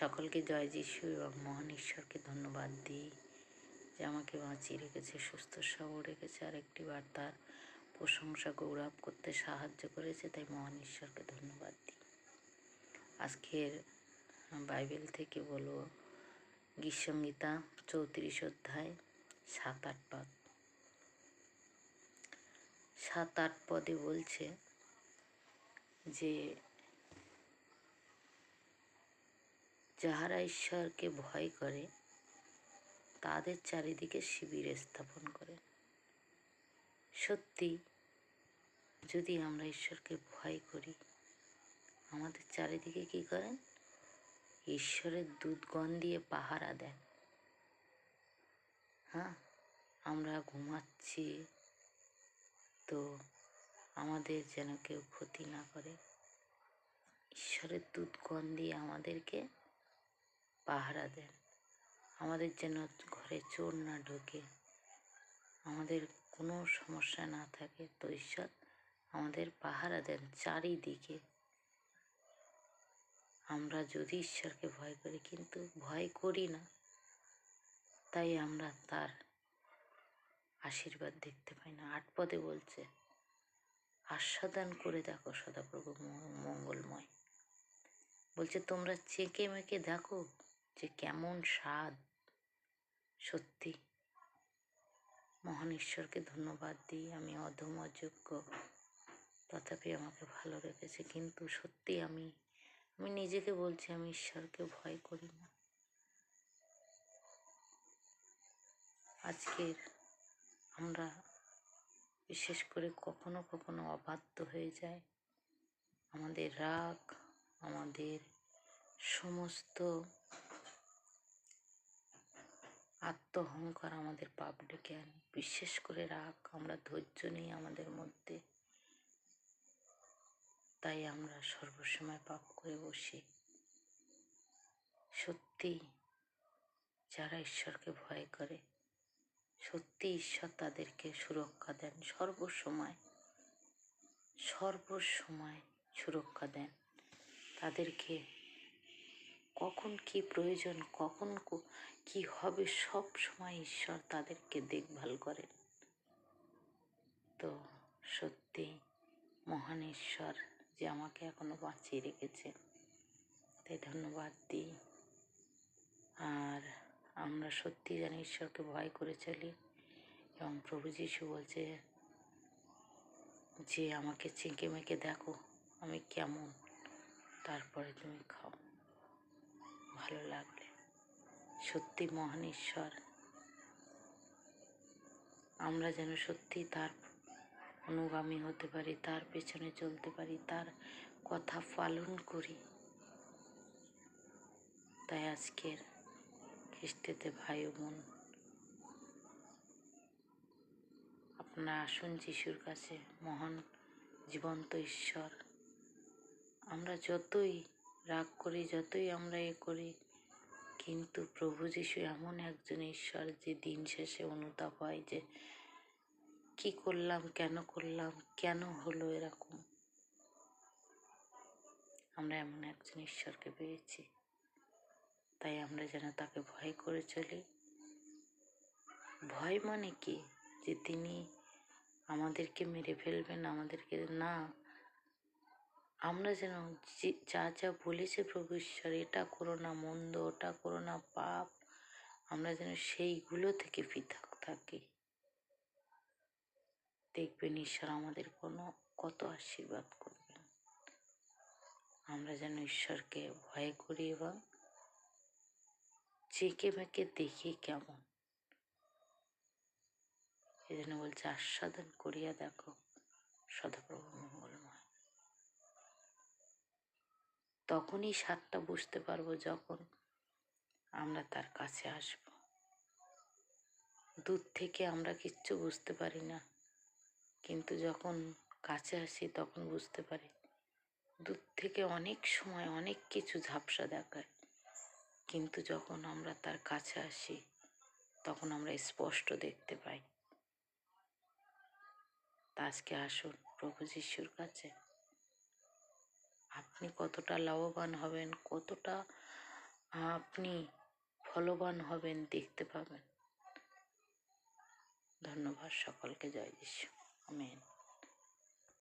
সকলকে জয় যিশু এবং মহান ঈশ্বরকে ধন্যবাদ দিই যে আমাকে বাঁচিয়ে রেখেছে, সুস্থ সবল রেখেছে আর একটি বার তার প্রশংসা গৌরব করতে সাহায্য করেছে, তাই মহান ঈশ্বরকে ধন্যবাদ দিই। আজকের বাইবেল থেকে বলব গীতসংগীতা চৌত্রিশ অধ্যায় সাত আট পদ। সাত আট পদে বলছে যে যাহারা ঈশ্বরকে ভয় করে, তাদের চারিদিকে শিবির স্থাপন করে। সত্যি, যদি আমরা ঈশ্বরকে ভয় করি, আমাদের চারিদিকে কি করেন? ঈশ্বরের দুধগণ দিয়ে পাহারা দেন। হ্যাঁ আমরা ঘুমাচ্ছি তো আমাদের যেন কেউ ক্ষতি না করে। ঈশ্বরের দুধগণ দিয়ে আমাদেরকে পাহারা দেন। আমাদের যেন ঘরে চোর না ঢোকে। আমাদের কোনো সমস্যা না থাকে। তো ঈশ্বর আমাদের পাহারা দেন চারিদিকে। আমরা যদি ঈশ্বরকে ভয় করি, কিন্তু ভয় করি না। তাই আমরা তার আশীর্বাদ দেখতে পাই না। আট পদে বলছে, আস্বাদন করে দেখো সদাপ্রভু মঙ্গলময়। বলছে, তোমরা চেকে মেকে দেখো কেমন স্বাদ। সত্যি। মহান ঈশ্বরকে ধন্যবাদ দিই, আমি অধম অযোগ্য। তথাপি আমাকে ভালো রেখেছে, কিন্তু সত্যি আমি আমি নিজেকে বলছি, আমি ঈশ্বরকে ভয় করি না। আজকের আমরা বিশেষ করে কখনো কখনো অবাধ্য হয়ে যায় আমাদের রাগ, আমাদের সমস্ত আত্মহংকার আমাদের পাপ ডেকে আনে বিশেষ করে রাগ, আমরা ধৈর্য নেই আমাদের মধ্যে। তাই আমরা সর্বসময় পাপ করে বসি। সত্যি যারা ঈশ্বরকে ভয় করে, সত্যি ঈশ্বর তাদেরকে সুরক্ষা দেন। সর্বসময় সর্বসময় সুরক্ষা দেন। তাদেরকে কখন কি প্রয়োজন, কখন কি হবে, সব সময় ঈশ্বর তাদেরকে দেখভাল করেন। তো সত্যি মহান ঈশ্বর যে আমাকে এখনও বাঁচিয়ে রেখেছে তাই ধন্যবাদ দিই। আর আমরা সত্যি যেন ঈশ্বরকে ভয় করে চলি এবং প্রভু যিশু বলছে, যে আমাকে চেঁকে মেঁকে দেখো, আমি কেমন, তারপরে তুমি খাও। ভালো লাগলে সত্যি মহান ঈশ্বর, আমরা যেন সত্যি তার অনুগামী হতে পারি, তার পেছনে চলতে পারি, তার কথা পালন করি। তাই আজকের খ্রিস্টেতে ভাই বোন, আপনারা আসুন যিশুর কাছে, মহান জীবন্ত ঈশ্বর। আমরা যতই রাগ করি, যতই আমরা এ করি, কিন্তু প্রভু যিশু এমন একজন ঈশ্বর যে দিন শেষে অনুতাপ হয় যে কি করলাম, কেন করলাম, কেন হলো এরকম। আমরা এমন একজন ঈশ্বরকে পেয়েছি, তাই আমরা যেন তাকে ভয় করে চলি। ভয় মানে কি? যে তিনি আমাদেরকে মেরে ফেলবেন, আমাদেরকে না আমরা যেন যা যা বলেছে প্রভু ঈশ্বর, এটা করো না মন্দ, ওটা করো না পাপ। আমরা যেন সেইগুলো থেকে পৃথক থাকি। দেখবেন ঈশ্বর আমাদের কোনো, কত আশীর্বাদ করবেন। আমরা যেন ঈশ্বরকে ভয় করি এবং চেকে মেকে দেখি কেমন। এই জন্য বলছে, আস্বাদন করিয়া দেখো, সদাপ্রভু মঙ্গলময়। তখনই স্বাদটা বুঝতে পারব যখন আমরা তার কাছে আসব। দূর থেকে আমরা কিচ্ছু বুঝতে পারি না, কিন্তু যখন কাছে আসি তখন বুঝতে পারি। দূর থেকে অনেক সময় অনেক কিছু ঝাপসা দেখায়, কিন্তু যখন আমরা তার কাছে আসি তখন আমরা স্পষ্ট দেখতে পাই। তা আজকে আসুন প্রভু যিশুর কাছে। আপনি কতটা লাভবান হবেন, কতটা আপনি ফলবান হবেন দেখতে পাবেন। ধন্যবাদ সকলকে, জয় যিশু। আমেন।